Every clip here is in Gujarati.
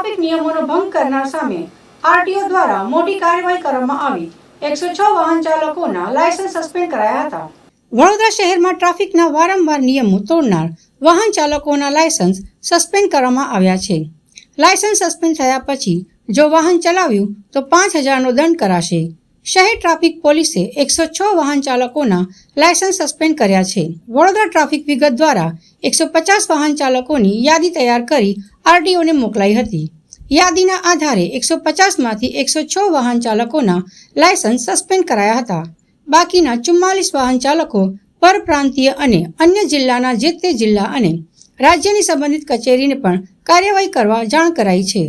ટ્રાફિક નિયમોનો ભંગ કરનાર સામે આરટીઓ દ્વારા મોટી કાર્યવાહી કરવામાં આવી. એકસો છ વાહન ચાલકોના લાયસન્સ સસ્પેન્ડ કરાયા હતા. વડોદરા શહેરમાં ટ્રાફિકના વારંવાર નિયમો તોડનાર વાહન ચાલકોના લાયસન્સ સસ્પેન્ડ કરવામાં આવ્યા છે. લાયસન્સ સસ્પેન્ડ થયા પછી જો વાહન ચલાવ્યું તો પાંચ હજારનો દંડ કરાશે. શહેર ટ્રાફિક પોલીસે એકસો છ વાહન ચાલકોના લાયસન્સ સસ્પેન્ડ કર્યા છે. વડોદરા ટ્રાફિક વિગત દ્વારા એકસો પચાસ વાહન ચાલકોની યાદી તૈયાર કરી આરટીઓને મોકલાઈ હતી. યાદીના આધારે એકસો પચાસમાંથી એકસો છ વાહન ચાલકોના લાયસન્સ સસ્પેન્ડ કરાયા હતા. બાકીના ચુમ્માલીસ વાહન ચાલકો પરપ્રાંતીય અને અન્ય જિલ્લાના જે તે જિલ્લા અને રાજ્યની સંબંધિત કચેરીને પણ કાર્યવાહી કરવા જાણ કરાઈ છે.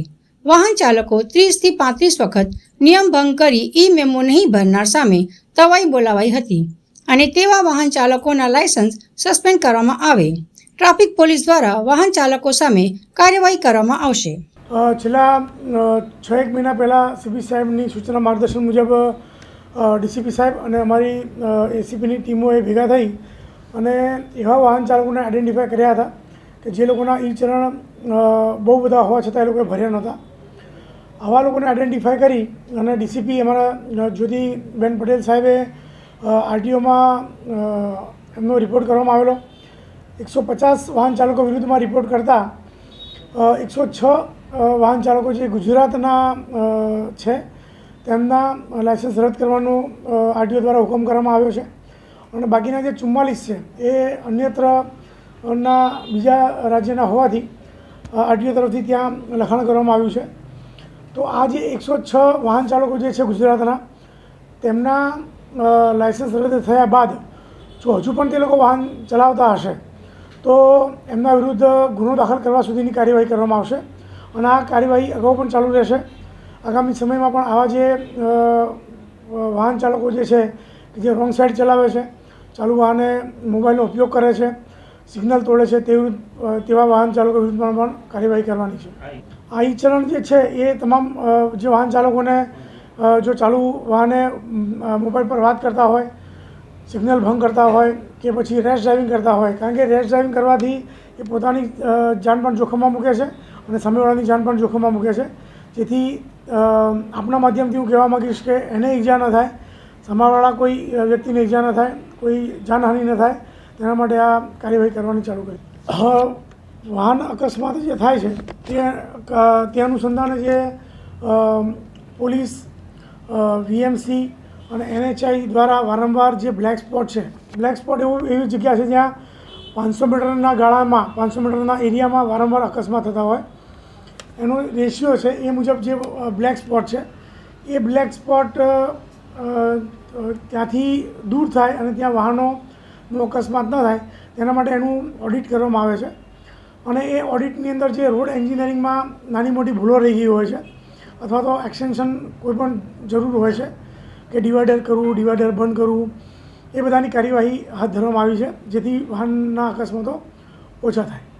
વાહન ચાલકો ત્રીસથી પાંત્રીસ વખત નિયમ ભંગ કરી ઈ મેમો નહીં ભરનાર સામે તવાઈ બોલાવાઈ હતી અને તેવા વાહન ચાલકોના લાયસન્સ સસ્પેન્ડ કરવામાં આવે. ટ્રાફિક પોલીસ દ્વારા વાહન ચાલકો સામે કાર્યવાહી કરવામાં આવશે. છેલ્લા છ એક મહિના પહેલાં સીપી સાહેબની સૂચના માર્ગદર્શન મુજબ ડીસીપી સાહેબ અને અમારી એસીપીની ટીમોએ ભેગા થઈ અને એવા વાહન ચાલકોને આઈડેન્ટિફાય કર્યા હતા કે જે લોકોના ઈ ચલણ બહુ બધા હોવા છતાં એ લોકોએ ભર્યા નહોતા. આવા લોકોને આઈડેન્ટિફાય કરી અને ડીસીપી અમારા જ્યોતિબેન પટેલ સાહેબે આરટીઓમાં એમનો રિપોર્ટ કરવામાં આવેલો. એકસો પચાસ વાહન ચાલકો વિરુદ્ધમાં રિપોર્ટ કરતાં એકસો છ વાહન ચાલકો જે ગુજરાતના છે, તેમના લાયસન્સ રદ કરવાનો આરટીઓ દ્વારા હુકમ કરવામાં આવ્યો છે. અને બાકીના જે ચુમ્માલીસ છે, એ અન્યત્રના બીજા રાજ્યના હોવાથી આરટીઓ તરફથી ત્યાં લખાણ કરવામાં આવ્યું છે. તો આ જે એકસો છ વાહન ચાલકો જે છે ગુજરાતના, તેમના લાઇસન્સ રદ થયા બાદ, જો હજુ પણ તે લોકો વાહન ચલાવતા હશે, તો એમના વિરુદ્ધ ગુનો દાખલ કરવા સુધીની કાર્યવાહી કરવામાં આવશે અને આ કાર્યવાહી અગાઉ પણ ચાલુ રહેશે. આગામી સમયમાં પણ આવા જે વાહન ચાલકો જે છે, કે જે રોંગ સાઈડ ચલાવે છે, ચાલુ વાહને મોબાઈલનો ઉપયોગ કરે છે, સિગ્નલ તોડે છે, તે તેવા વાહન ચાલકો વિરુદ્ધમાં પણ કાર્યવાહી કરવાની છે. આ ઈ ચલણ જે છે એ તમામ જે વાહન ચાલકોને જો ચાલુ વાહને મોબાઈલ પર વાત કરતા હોય, સિગ્નલ ભંગ કરતા હોય કે પછી રેશ ડ્રાઇવિંગ કરતા હોય, કારણ કે રેશ ડ્રાઇવિંગ કરવાથી એ પોતાની જાન પણ જોખમમાં મૂકે છે અને સામેવાળાની જાન પણ જોખમમાં મૂકે છે. જેથી આપણા માધ્યમથી હું કહેવા માગીશ કે એને ઈજા ન થાય સામાવાળા કોઈ વ્યક્તિને ઈજા ન થાય, કોઈ જાનહાનિ ન થાય, તેના માટે આ કાર્યવાહી કરવાની ચાલુ કરી. વાહન અકસ્માત જે થાય છે, તે તે અનુસંધાને જે પોલીસ વીએમસી અને એનએચઆઈ દ્વારા વારંવાર જે બ્લેક સ્પોટ છે, બ્લેક સ્પોટ એવું, એવી જગ્યા છે જ્યાં પાંચસો મીટરના ગાળામાં, પાંચસો મીટરના એરિયામાં વારંવાર અકસ્માત થતા હોય. એનો રેશિયો છે એ મુજબ જે બ્લેક સ્પોટ છે, એ બ્લેક સ્પોટ ત્યાંથી દૂર થાય અને ત્યાં વાહનોનો અકસ્માત ન થાય, તેના માટે એનું ઓડિટ કરવામાં આવે છે. અને એ ઓડિટની અંદર જે રોડ એન્જિનિયરિંગમાં નાની મોટી ભૂલો રહી ગઈ હોય છે, અથવા તો એક્સટેન્શન કોઈ પણ જરૂર હોય છે, કે ડિવાઈડર કરવું ડિવાઈડર બંધ કરવું, એ બધાની કાર્યવાહી હાથ ધરવામાં આવી છે, જેથી વાહનના અકસ્માતો ઓછા થાય.